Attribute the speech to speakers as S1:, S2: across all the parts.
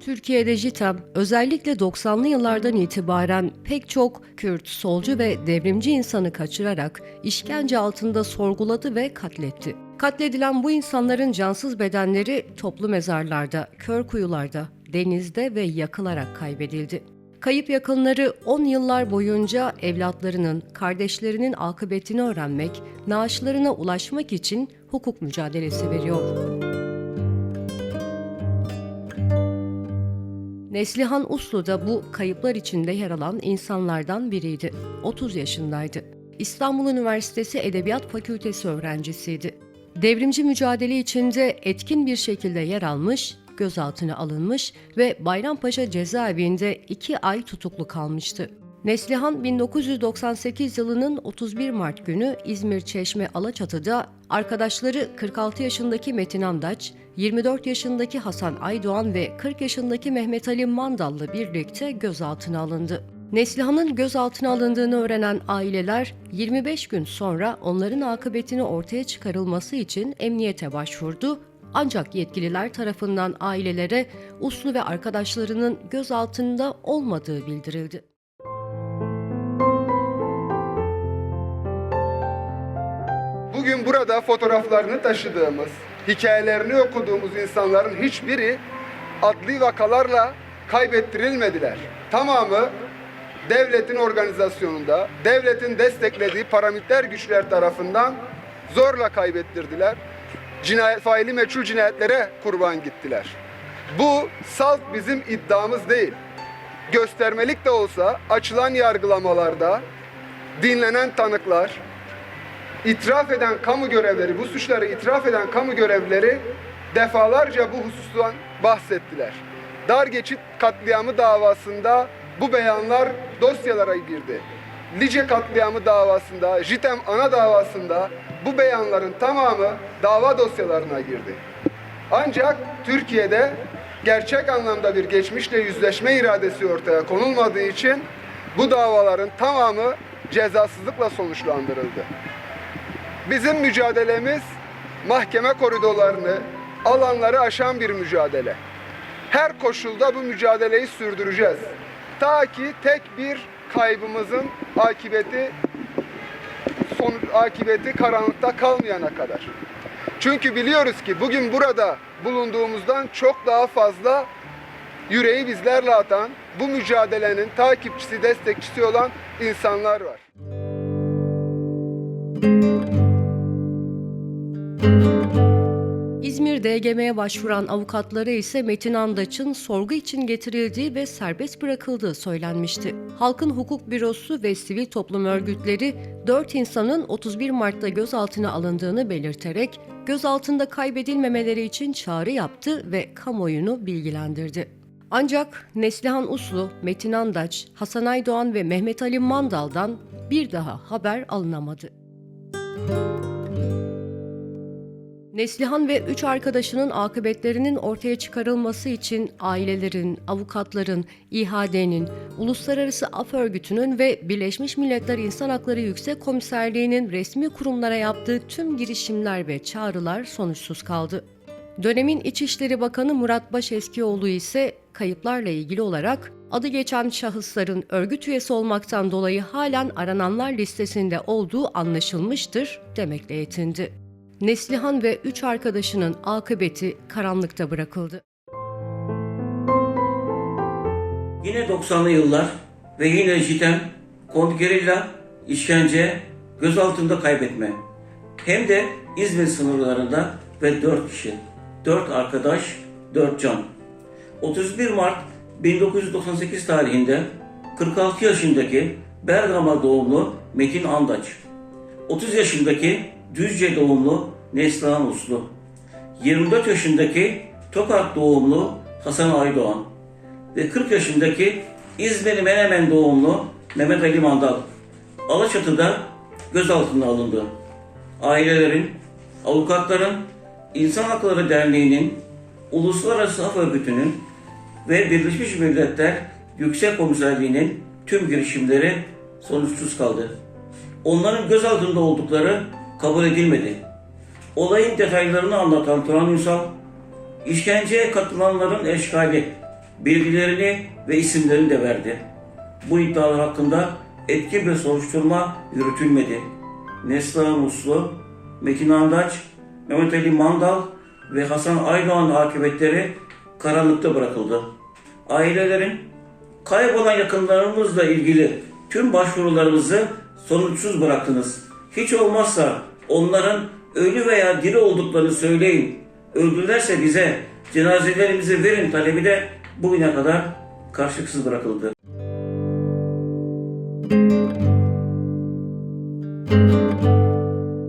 S1: Türkiye'de JITEM özellikle 90'lı yıllardan itibaren pek çok Kürt, solcu ve devrimci insanı kaçırarak işkence altında sorguladı ve katletti. Katledilen bu insanların cansız bedenleri toplu mezarlarda, kör kuyularda, denizde ve yakılarak kaybedildi. Kayıp yakınları 10 yıllar boyunca evlatlarının, kardeşlerinin akıbetini öğrenmek, naaşlarına ulaşmak için hukuk mücadelesi veriyor. Neslihan Uslu da bu kayıplar içinde yer alan insanlardan biriydi. 30 yaşındaydı. İstanbul Üniversitesi Edebiyat Fakültesi öğrencisiydi. Devrimci mücadele içinde etkin bir şekilde yer almış, gözaltına alınmış ve Bayrampaşa cezaevinde iki ay tutuklu kalmıştı. Neslihan 1998 yılının 31 Mart günü İzmir Çeşme Alaçatı'da arkadaşları 46 yaşındaki Metin Andaç, 24 yaşındaki Hasan Aydoğan ve 40 yaşındaki Mehmet Ali Mandal'la birlikte gözaltına alındı. Neslihan'ın gözaltına alındığını öğrenen aileler 25 gün sonra onların akıbetini ortaya çıkarılması için emniyete başvurdu ancak yetkililer tarafından ailelere Uslu ve arkadaşlarının gözaltında olmadığı bildirildi.
S2: Bugün burada fotoğraflarını taşıdığımız, hikayelerini okuduğumuz insanların hiçbiri adli vakalarla kaybettirilmediler. Tamamı devletin organizasyonunda, devletin desteklediği paramiliter güçler tarafından zorla kaybettirdiler. Cinayet faili meçhul cinayetlere kurban gittiler. Bu salt bizim iddiamız değil. Göstermelik de olsa açılan yargılamalarda dinlenen tanıklar, itiraf eden kamu görevleri, bu suçları itiraf eden kamu görevlileri defalarca bu husustan bahsettiler. Dar geçit katliamı davasında bu beyanlar dosyalara girdi. Lice katliamı davasında, JITEM ana davasında bu beyanların tamamı dava dosyalarına girdi. Ancak Türkiye'de gerçek anlamda bir geçmişle yüzleşme iradesi ortaya konulmadığı için bu davaların tamamı cezasızlıkla sonuçlandırıldı. Bizim mücadelemiz mahkeme koridorlarını, alanları aşan bir mücadele. Her koşulda bu mücadeleyi sürdüreceğiz. Ta ki tek bir kaybımızın akıbeti son akıbeti karanlıkta kalmayana kadar. Çünkü biliyoruz ki bugün burada bulunduğumuzdan çok daha fazla yüreği bizlerle atan, bu mücadelenin takipçisi, destekçisi olan insanlar var.
S1: İzmir DGM'ye başvuran avukatları ise Metin Andaç'ın sorgu için getirildiği ve serbest bırakıldığı söylenmişti. Halkın Hukuk Bürosu ve sivil toplum örgütleri 4 insanın 31 Mart'ta gözaltına alındığını belirterek gözaltında kaybedilmemeleri için çağrı yaptı ve kamuoyunu bilgilendirdi. Ancak Neslihan Uslu, Metin Andaç, Hasan Aydoğan ve Mehmet Ali Mandal'dan bir daha haber alınamadı. Neslihan ve üç arkadaşının akıbetlerinin ortaya çıkarılması için ailelerin, avukatların, İHA'denin, Uluslararası Af Örgütü'nün ve Birleşmiş Milletler İnsan Hakları Yüksek Komiserliği'nin resmi kurumlara yaptığı tüm girişimler ve çağrılar sonuçsuz kaldı. Dönemin İçişleri Bakanı Murat Başeskioğlu ise kayıplarla ilgili olarak adı geçen şahısların örgüt üyesi olmaktan dolayı halen arananlar listesinde olduğu anlaşılmıştır demekle yetindi. Neslihan ve üç arkadaşının akıbeti karanlıkta bırakıldı.
S3: Yine 90'lı yıllar ve yine JITEM, kontrgerilla, işkence, gözaltında kaybetme. Hem de İzmir sınırlarında ve 4 kişi. 4 arkadaş, 4 can. 31 Mart 1998 tarihinde 46 yaşındaki Bergama doğumlu Metin Andaç, 30 yaşındaki Düzce doğumlu Neslihan Uslu, 24 yaşındaki Tokat doğumlu Hasan Aydoğan ve 40 yaşındaki İzmir Menemen doğumlu Mehmet Ali Mandal Alaçatı'da gözaltına alındı. Ailelerin, avukatların, İnsan Hakları Derneği'nin, Uluslararası Af Örgütü'nün ve Birleşmiş Milletler Yüksek Komiserliği'nin tüm girişimleri sonuçsuz kaldı. onların gözaltında oldukları kabul edilmedi. Olayın detaylarını anlatan Turan Ünsal, işkenceye katılanların eşkali, bilgilerini ve isimlerini de verdi. Bu iddialar hakkında etkin bir soruşturma yürütülmedi. Neslihan Uslu, Metin Andaç, Mehmet Ali Mandal ve Hasan Aydoğan akıbetleri karanlıkta bırakıldı. Ailelerin kaybolan yakınlarımızla ilgili tüm başvurularımızı sonuçsuz bıraktınız. Hiç olmazsa onların ölü veya diri olduklarını söyleyin. Öldülerse bize cenazelerimizi verin talebi de bugüne kadar karşılıksız bırakıldı.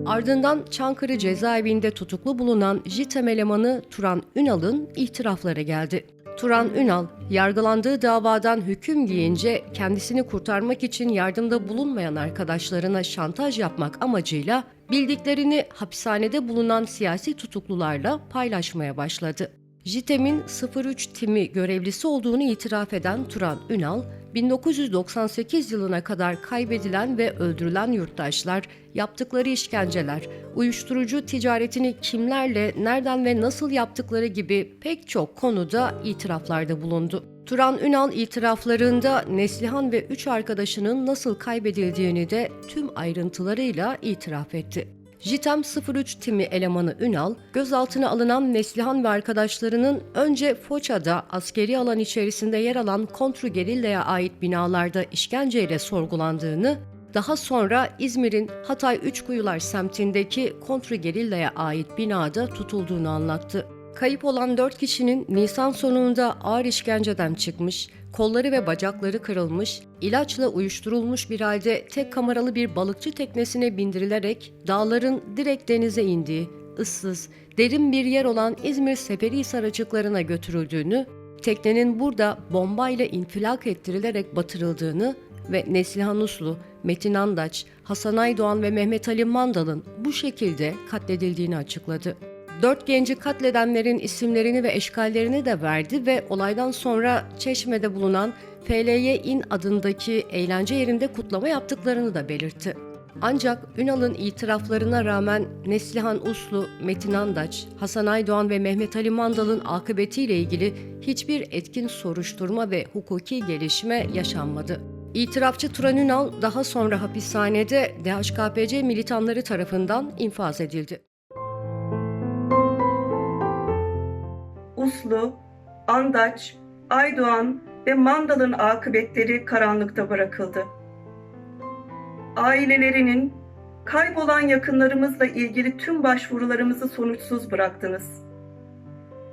S1: Ardından Çankırı cezaevinde tutuklu bulunan JITEM elemanı Turan Ünal'ın itirafları geldi. Turan Ünal, yargılandığı davadan hüküm giyince kendisini kurtarmak için yardımda bulunmayan arkadaşlarına şantaj yapmak amacıyla bildiklerini hapishanede bulunan siyasi tutuklularla paylaşmaya başladı. JITEM'in 03 timi görevlisi olduğunu itiraf eden Turan Ünal, 1998 yılına kadar kaybedilen ve öldürülen yurttaşlar, yaptıkları işkenceler, uyuşturucu ticaretini kimlerle, nereden ve nasıl yaptıkları gibi pek çok konuda itiraflarda bulundu. Turan Ünal itiraflarında Neslihan ve üç arkadaşının nasıl kaybedildiğini de tüm ayrıntılarıyla itiraf etti. JITEM 03 timi elemanı Ünal, gözaltına alınan Neslihan ve arkadaşlarının önce Foça'da askeri alan içerisinde yer alan kontrgerillaya ait binalarda işkenceyle sorgulandığını, daha sonra İzmir'in Hatay Üçkuyular semtindeki kontrgerillaya ait binada tutulduğunu anlattı. Kayıp olan 4 kişinin Nisan sonunda ağır işkenceden çıkmış, kolları ve bacakları kırılmış, ilaçla uyuşturulmuş bir halde tek kameralı bir balıkçı teknesine bindirilerek dağların direkt denize indiği, ıssız, derin bir yer olan İzmir Seferihisar açıklarına götürüldüğünü, teknenin burada bombayla infilak ettirilerek batırıldığını ve Neslihan Uslu, Metin Andaç, Hasan Aydoğan ve Mehmet Ali Mandal'ın bu şekilde katledildiğini açıkladı. Dört genci katledenlerin isimlerini ve eşkallerini de verdi ve olaydan sonra Çeşme'de bulunan FLY İN adındaki eğlence yerinde kutlama yaptıklarını da belirtti. Ancak Ünal'ın itiraflarına rağmen Neslihan Uslu, Metin Andaç, Hasan Aydoğan ve Mehmet Ali Mandal'ın akıbetiyle ilgili hiçbir etkin soruşturma ve hukuki gelişme yaşanmadı. İtirafçı Turan Ünal daha sonra hapishanede DHKPC militanları tarafından infaz edildi.
S4: Uslu, Andaç, Aydoğan ve Mandal'ın akıbetleri karanlıkta bırakıldı. Ailelerinin kaybolan yakınlarımızla ilgili tüm başvurularımızı sonuçsuz bıraktınız.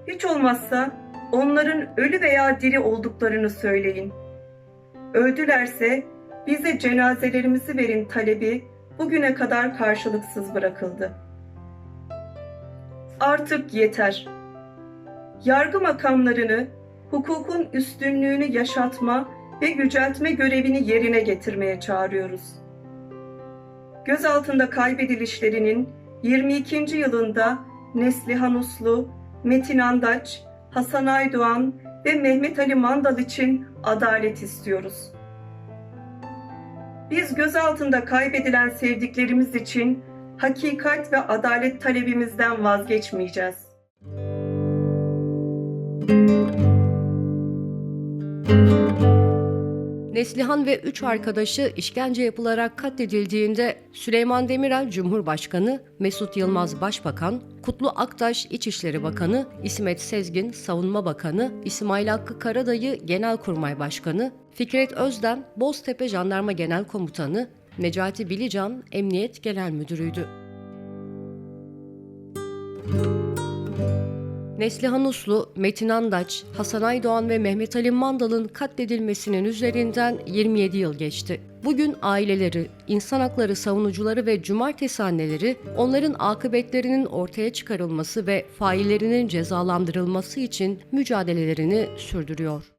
S4: Hiç olmazsa onların ölü veya diri olduklarını söyleyin. Öldülerse bize cenazelerimizi verin talebi bugüne kadar karşılıksız bırakıldı. Artık yeter yargı makamlarını hukukun üstünlüğünü yaşatma ve yüceltme görevini yerine getirmeye çağırıyoruz. Gözaltında kaybedilişlerinin 22. yılında Neslihan Uslu, Metin Andaç, Hasan Aydoğan ve Mehmet Ali Mandal için adalet istiyoruz. Biz gözaltında kaybedilen sevdiklerimiz için hakikat ve adalet talebimizden vazgeçmeyeceğiz.
S1: Neslihan ve üç arkadaşı işkence yapılarak katledildiğinde Süleyman Demirel Cumhurbaşkanı, Mesut Yılmaz Başbakan, Kutlu Aktaş İçişleri Bakanı, İsmet Sezgin Savunma Bakanı, İsmail Hakkı Karadayı Genelkurmay Başkanı, Fikret Özden Boztepe Jandarma Genel Komutanı, Necati Bilican Emniyet Genel Müdürüydü. Neslihan Uslu, Metin Andaç, Hasan Aydoğan ve Mehmet Ali Mandal'ın katledilmesinin üzerinden 27 yıl geçti. Bugün aileleri, insan hakları savunucuları ve cumartesi anneleri onların akıbetlerinin ortaya çıkarılması ve faillerinin cezalandırılması için mücadelelerini sürdürüyor.